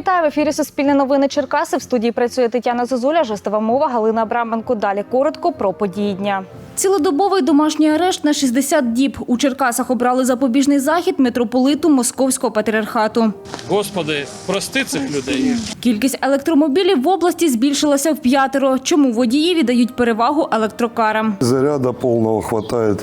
Вітаю в ефірі Суспільне новини Черкаси. В студії працює Тетяна Зозуля, жестова мова Галина Браменко. Далі коротко про події дня. Цілодобовий домашній арешт на 60 діб. У Черкасах обрали запобіжний захід митрополиту Московського патріархату. Господи, прости цих людей. Кількість електромобілів в області збільшилася в п'ятеро. Чому водії віддають перевагу електрокарам? Заряда повного вистачає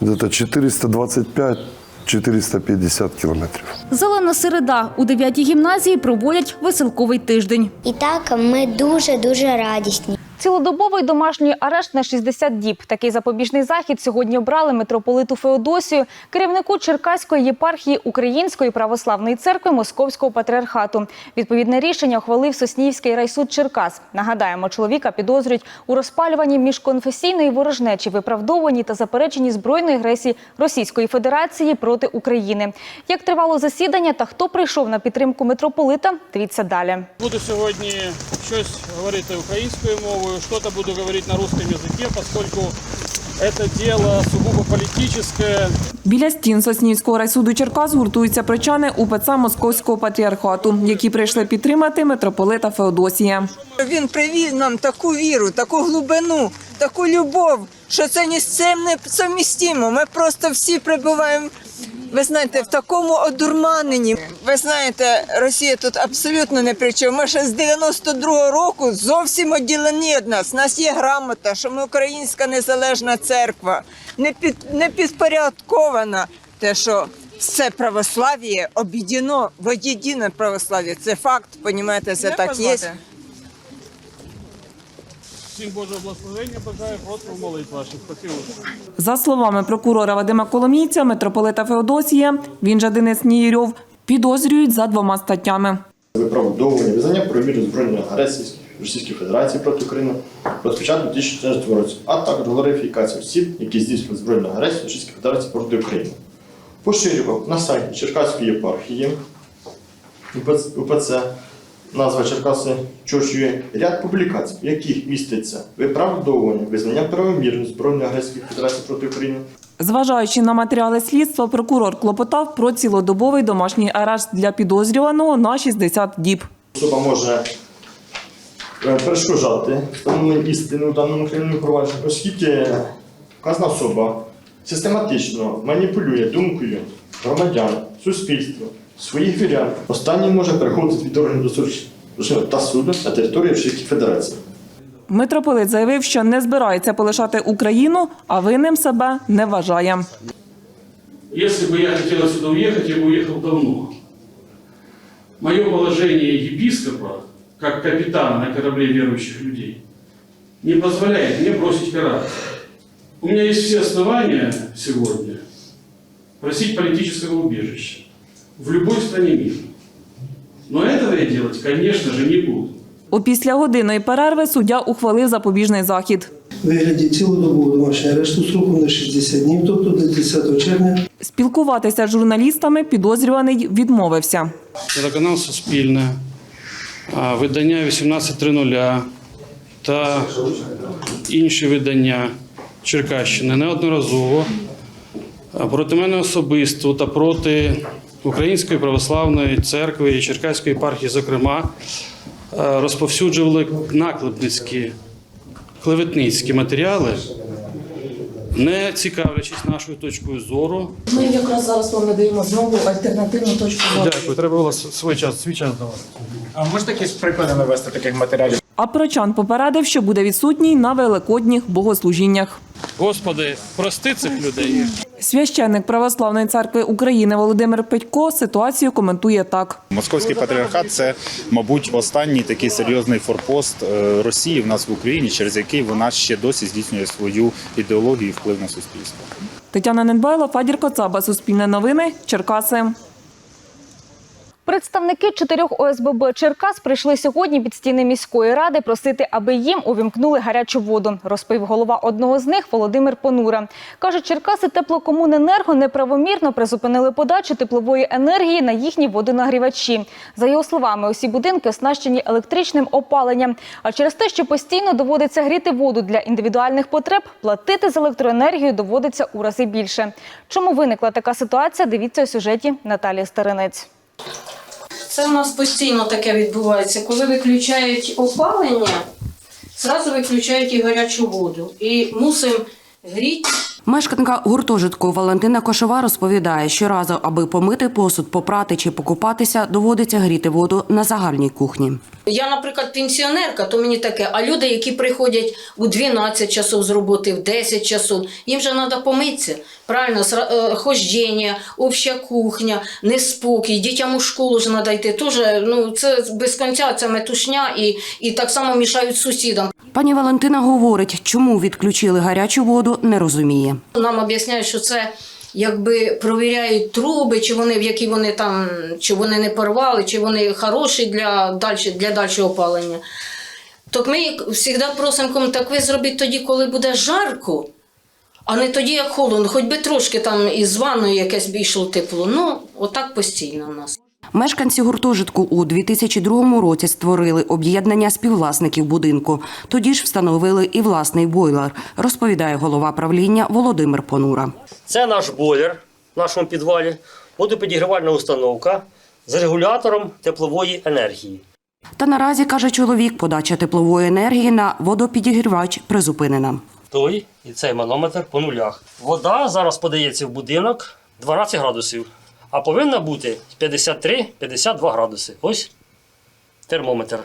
десь 425 450 кілометрів. Зелена середа у дев'ятій гімназії проводять веселковий тиждень. І так ми дуже дуже радісні. Цілодобовий домашній арешт на 60 діб. Такий запобіжний захід сьогодні обрали митрополиту Феодосію, керівнику Черкаської єпархії Української православної церкви Московського патріархату. Відповідне рішення ухвалив Соснівський райсуд Черкас. Нагадаємо, чоловіка підозрюють у розпалюванні міжконфесійної ворожнечі, виправдовуванні та запереченні збройної агресії Російської Федерації проти України. Як тривало засідання та хто прийшов на підтримку митрополита, дивіться далі. Буду сьогодні щось говорити українською мовою, щось буду говорити на русском языке, поскольку это дело сугубо політичне. Біля стін Соснівського райсуду Черкас гуртуються причани УПЦ Московського патріархату, які прийшли підтримати митрополита Феодосія. Він привіз нам таку віру, таку глибину, таку любов, що це ні з цим не совмістимо. Ми просто всі прибуваємо, ви знаєте, в такому одурманенні. Ви знаєте, Росія тут абсолютно не при чому. Ми ще з 92-го року зовсім відділені від нас. У нас є грамота, що ми українська незалежна церква, не, під, не підпорядкована. Те, що все православ'я об'єднано в єдине православ'я. Це факт, понімаєте, це так є. Всім Божого благословення бажаю, Господу молитв ваших. Спасибо. За словами прокурора Вадима Коломійця, митрополита Феодосія, він же Денис Нієрьов, підозрюють за двома статтями. виправдовування визнання правомірної збройної агресії Російської Федерації проти України розпочато у 2014 році, а також глорифікація осіб, які здійснювали збройну агресію Російської Федерації проти України. Поширював на сайті Черкаської єпархії УПЦ, УПЦ назва Черкаси Чорчує ряд публікацій, в яких міститься виправдовування визнання правомірної збройної агресії Федерації проти України, Зважаючи на матеріали слідства, прокурор клопотав про цілодобовий домашній арешт для підозрюваного на 60 діб. Особа може е, перешкоджати встановленню істини у даному кримінальному провадженні, оскільки вказана особа систематично маніпулює думкою громадян, суспільства, своїх вірян. Останній може переходити від органів досудчого та суду на території Російської Федерації. Митрополит заявив, що не збирається полишати Україну, а винним себе не вважає. Если бы я хотел отсюда уехать, я бы уехал давно. Мое положение епископа, как капитана на корабле верующих людей, не позволяет мне бросить корабль. У меня есть все основания сегодня просить политического убежища в любой стране мира. Но этого я делать, конечно же, не буду. У післягодинної перерви суддя ухвалив запобіжний захід. Вигляді цілодобового домашнього арешту строком на 60 днів, тобто до 10 червня Спілкуватися з журналістами підозрюваний відмовився. Телеканал Суспільне, видання 18.00 та інші видання Черкащини неодноразово проти мене особисто та проти Української православної церкви і Черкаської єпархії, зокрема, розповсюджували наклепницькі, клеветницькі матеріали, не цікавлячись нашою точкою зору. Ми якраз зараз вам надаємо знову альтернативну точку зору. Дякую, треба було свій час, свій час давати. А можете якісь приклади навести таких матеріалів? А прочан попередив, що буде відсутній на великодніх богослужіннях. Господи, прости цих людей. Священник Православної церкви України Володимир Петько ситуацію коментує так. Московський патріархат це, мабуть, останній такий серйозний форпост е, Росії в нас в Україні, через який вона ще досі здійснює свою ідеологію і вплив на суспільство. Тетяна Ненбайло, Фадір Коцаба, Суспільне новини, Черкаси. Представники чотирьох ОСББ Черкас прийшли сьогодні під стіни міської ради просити, аби їм увімкнули гарячу воду, розповів голова одного з них Володимир Понура. Каже, Черкаси теплокомуненерго неправомірно призупинили подачу теплової енергії на їхні водонагрівачі. За його словами, усі будинки оснащені електричним опаленням. А через те, що постійно доводиться гріти воду для індивідуальних потреб, платити за електроенергію доводиться у рази більше. Чому виникла така ситуація? Дивіться у сюжеті Наталії Старинець. Це в нас постійно таке відбувається. Коли виключають опалення, зразу виключають і гарячу воду. І мусимо гріти Мешканка гуртожитку Валентина Кошова розповідає, щоразу, аби помити посуд, попрати чи покупатися, доводиться гріти воду на загальній кухні. Я, наприклад, пенсіонерка, то мені таке. А люди, які приходять у 12 часов з роботи, в 10 часов, їм же треба помитися. Правильно, е, хождення, обща кухня, неспокій, дітям у школу ж треба йти. Тоже, ну, це без кінця, це метушня і, і так само мішають сусідам. Пані Валентина говорить, чому відключили гарячу воду, не розуміє. Нам об'ясняють, що це якби провіряють труби, чи вони в які вони там, чи вони не порвали, чи вони хороші для дальше, для дальшого опалення. Так ми завжди просимо, так ви зробіть тоді, коли буде жарко, а не тоді, як холодно, хоч би трошки там із ванною якесь б йшло тепло. Ну, отак постійно в нас. Мешканці гуртожитку у 2002 році створили об'єднання співвласників будинку. Тоді ж встановили і власний бойлер, розповідає голова правління Володимир Понура. Це наш бойлер в нашому підвалі, водопідігрівальна установка з регулятором теплової енергії. Та наразі, каже чоловік, подача теплової енергії на водопідігрівач призупинена. Той і цей манометр по нулях. Вода зараз подається в будинок 12 градусів, а повинна бути 53-52 градуси. Ось термометр.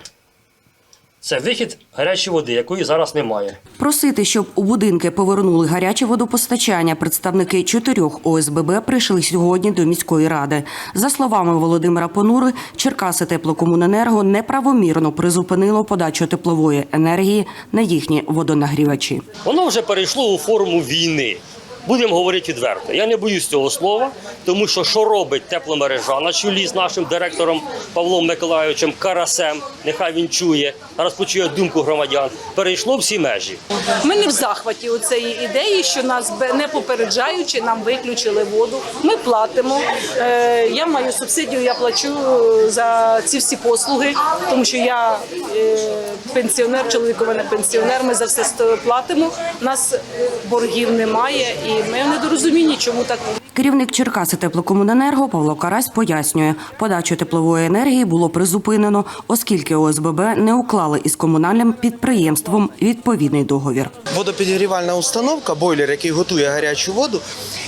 Це вихід гарячої води, якої зараз немає. Просити, щоб у будинки повернули гаряче водопостачання, представники чотирьох ОСББ прийшли сьогодні до міської ради. За словами Володимира Понури, Черкаси теплокомуненерго неправомірно призупинило подачу теплової енергії на їхні водонагрівачі. Воно вже перейшло у форму війни. Будемо говорити відверто. Я не боюсь цього слова, тому що що робить тепломережа на чолі з нашим директором Павлом Миколайовичем Карасем, нехай він чує, зараз почує думку громадян, перейшло всі межі. Ми не в захваті у цієї ідеї, що нас не попереджаючи, нам виключили воду. Ми платимо. Е, Я маю субсидію, я плачу за ці всі послуги, тому що я е, пенсіонер, чоловік у мене пенсіонер. Ми за все платимо. Нас боргів немає, і ми в недорозумінні, чому так Керівник Черкаси теплокомуненерго Павло Карась пояснює, подачу теплової енергії було призупинено, оскільки ОСББ не уклали із комунальним підприємством відповідний договір. Водопідігрівальна установка, бойлер, який готує гарячу воду,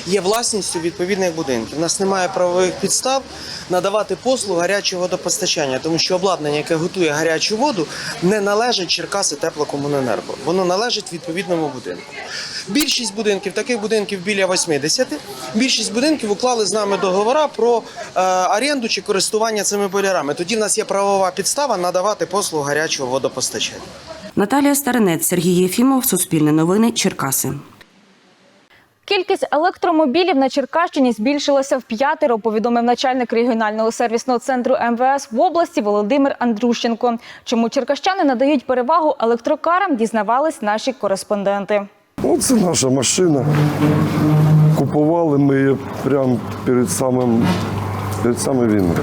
є власністю відповідних будинків. У нас немає правових підстав надавати послугу гарячого водопостачання, тому що обладнання, яке готує гарячу воду, не належить Черкаси теплокомуненерго. Воно належить відповідному будинку. Більшість будинків, таких будинків біля 80, більшість будинків уклали з нами договори про е, оренду чи користування цими бойлерами. Тоді в нас є правова підстава надавати послугу гарячого водопостачання. Наталія Старинець, Сергій Єфімов, Суспільне новини, Черкаси. Кількість електромобілів на Черкащині збільшилася в п'ятеро, повідомив начальник регіонального сервісного центру МВС в області Володимир Андрущенко. Чому черкащани надають перевагу електрокарам, дізнавались наші кореспонденти. Оце наша машина. Купували ми її прямо перед самим, перед самою війною.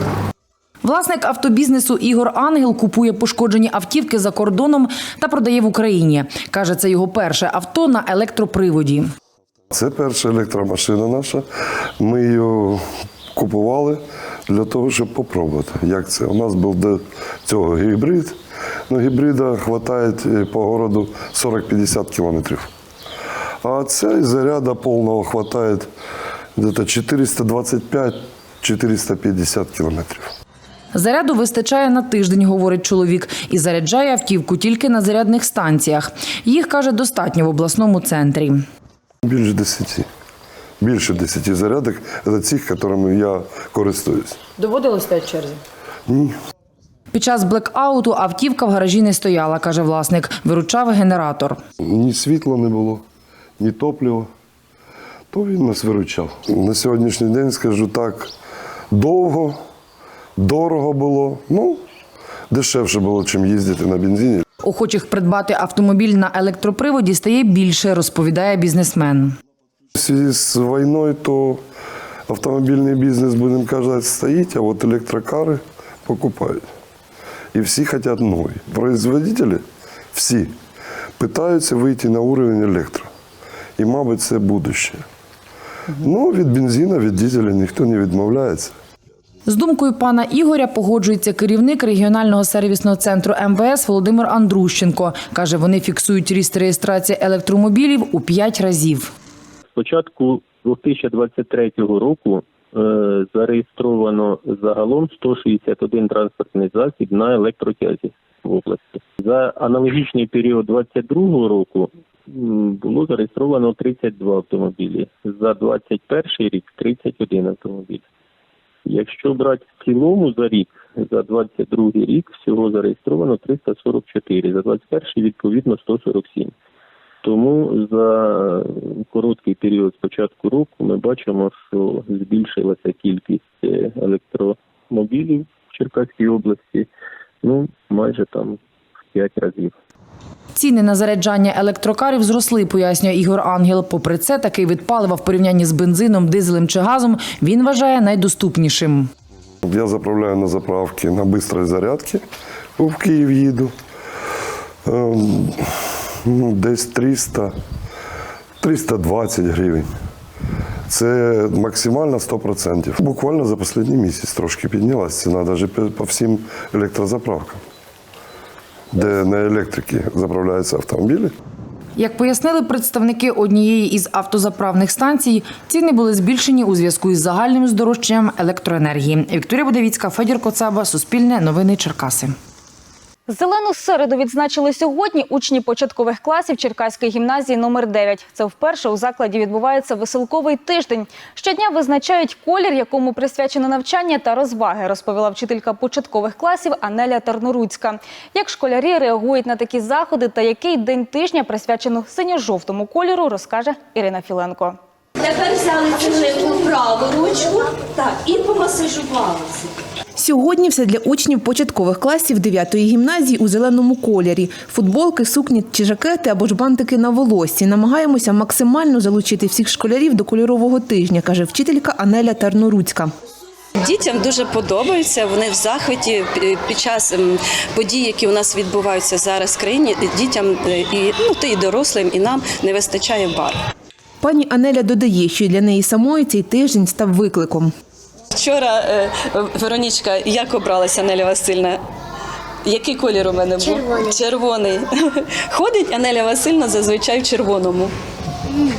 Власник автобізнесу Ігор Ангел купує пошкоджені автівки за кордоном та продає в Україні. Каже, це його перше авто на електроприводі. Це перша електромашина наша. Ми її купували для того, щоб попробувати. Як це? У нас був до цього гібрид. Ну, гібрида вистачає по городу 40-50 кілометрів. А цей заряда повного вистачає десь 425-450 кілометрів. Заряду вистачає на тиждень, говорить чоловік, і заряджає автівку тільки на зарядних станціях. Їх каже достатньо в обласному центрі. Більше 10. Більше 10 зарядок це цих, якими я користуюсь. Доводилось стати в черзі. Ні. Під час блекауту автівка в гаражі не стояла, каже власник. Виручав генератор. Ні світла не було, ні топлива. То він нас виручав. На сьогоднішній день, скажу так, довго, дорого було. Ну, дешевше було, чим їздити на бензині. Охочих придбати автомобіль на електроприводі стає більше, розповідає бізнесмен. З війною, то автомобільний бізнес, будемо казати, стоїть, а от електрокари покупають. І всі хочуть нові. Производителі всі питаються вийти на уровень електро. І, мабуть, це будущее. Ну, від бензину, від дизеля ніхто не відмовляється. З думкою пана Ігоря погоджується керівник регіонального сервісного центру МВС Володимир Андрущенко. Каже, вони фіксують ріст реєстрації електромобілів у п'ять разів. З початку 2023 року е, зареєстровано загалом 161 транспортний засіб на електротязі в області. За аналогічний період 2022 року було зареєстровано 32 автомобілі. За 2021 рік 31 автомобіль. Якщо брати в цілому за рік, за 22 рік всього зареєстровано 344, за 21 відповідно 147. Тому за короткий період з початку року ми бачимо, що збільшилася кількість е, електромобілів в Черкаській області, ну майже там в 5 разів. Ціни на заряджання електрокарів зросли, пояснює Ігор Ангел. Попри це, такий вид палива в порівнянні з бензином, дизелем чи газом він вважає найдоступнішим. Я заправляю на заправки на бистрої зарядки. В Київ їду. Ем, ну, десь 300, 320 гривень. Це максимально 100%. Буквально за останній місяць трошки піднялася ціна, навіть по всім електрозаправкам, де на електрики заправляються автомобілі. Як пояснили представники однієї із автозаправних станцій, ціни були збільшені у зв'язку із загальним здорожчанням електроенергії. Вікторія Будовіцька, Федір Коцаба, Суспільне, Новини Черкаси. Зелену середу відзначили сьогодні учні початкових класів Черкаської гімназії номер 9 Це вперше у закладі відбувається веселковий тиждень. Щодня визначають колір, якому присвячено навчання та розваги, розповіла вчителька початкових класів Анеля Тарноруцька. Як школярі реагують на такі заходи та який день тижня присвячено синьо-жовтому кольору, розкаже Ірина Філенко. Тепер взяли цеглинку в праву ручку так, і помасажувалися. Сьогодні все для учнів початкових класів 9-ї гімназії у зеленому кольорі. Футболки, сукні чи жакети або ж бантики на волоссі. Намагаємося максимально залучити всіх школярів до кольорового тижня, каже вчителька Анеля Тарноруцька. Дітям дуже подобається. Вони в захваті під час ем, подій, які у нас відбуваються зараз в країні. Дітям е, і ну та і дорослим, і нам не вистачає барв. Пані Анеля додає, що для неї самої цей тиждень став викликом. Вчора е, Веронічка, як обралася Неля Васильівна? Який колір у мене був? Червоний. Червоний. Ходить Анеля Васильівна зазвичай в червоному.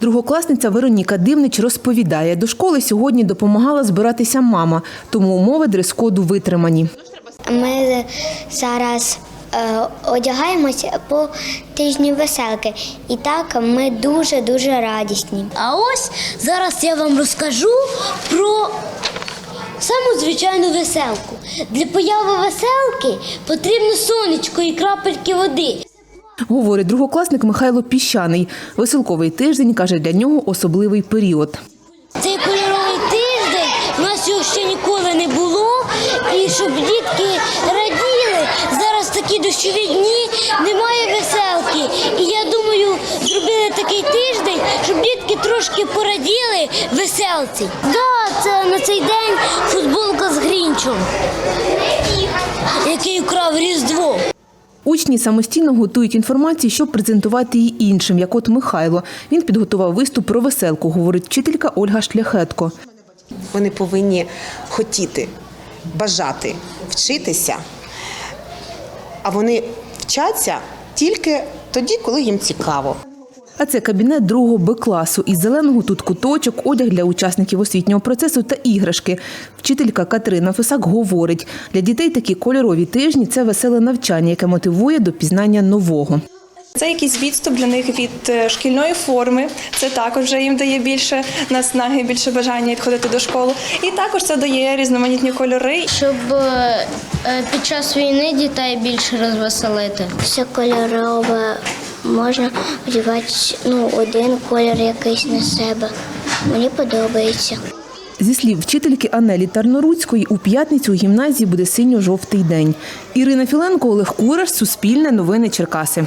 Другокласниця Вероніка Дивнич розповідає, до школи сьогодні допомагала збиратися мама, тому умови дрес-коду витримані. Ми зараз одягаємося по тижню веселки. І так ми дуже-дуже радісні. А ось зараз я вам розкажу про саму звичайну веселку. Для появи веселки потрібно сонечко і крапельки води. Говорить другокласник Михайло Піщаний. Веселковий тиждень, каже, для нього особливий період. Цей кольоровий тиждень у нас його ще ніколи не було. І щоб дітки дощові дні, немає веселки. І я думаю, зробили такий тиждень, щоб дітки трошки пораділи веселці. Да, це на цей день футболка з Грінчом, який украв Різдво. Учні самостійно готують інформацію, щоб презентувати її іншим, як от Михайло. Він підготував виступ про веселку, говорить вчителька Ольга Шляхетко. Вони повинні хотіти, бажати вчитися, а вони вчаться тільки тоді, коли їм цікаво. А це кабінет другого Б класу. Із зеленого тут куточок, одяг для учасників освітнього процесу та іграшки. Вчителька Катерина Фисак говорить, для дітей такі кольорові тижні це веселе навчання, яке мотивує до пізнання нового. Це якийсь відступ для них від е, шкільної форми. Це також вже їм дає більше наснаги, більше бажання відходити до школи. І також це дає різноманітні кольори. Щоб е, під час війни дітей більше розвеселити. Все кольорове можна одягати ну, один колір якийсь на себе. Мені подобається. Зі слів вчительки Анелі Тарноруцької, у п'ятницю у гімназії буде синьо-жовтий день. Ірина Філенко, Олег Кураш, Суспільне, Новини Черкаси.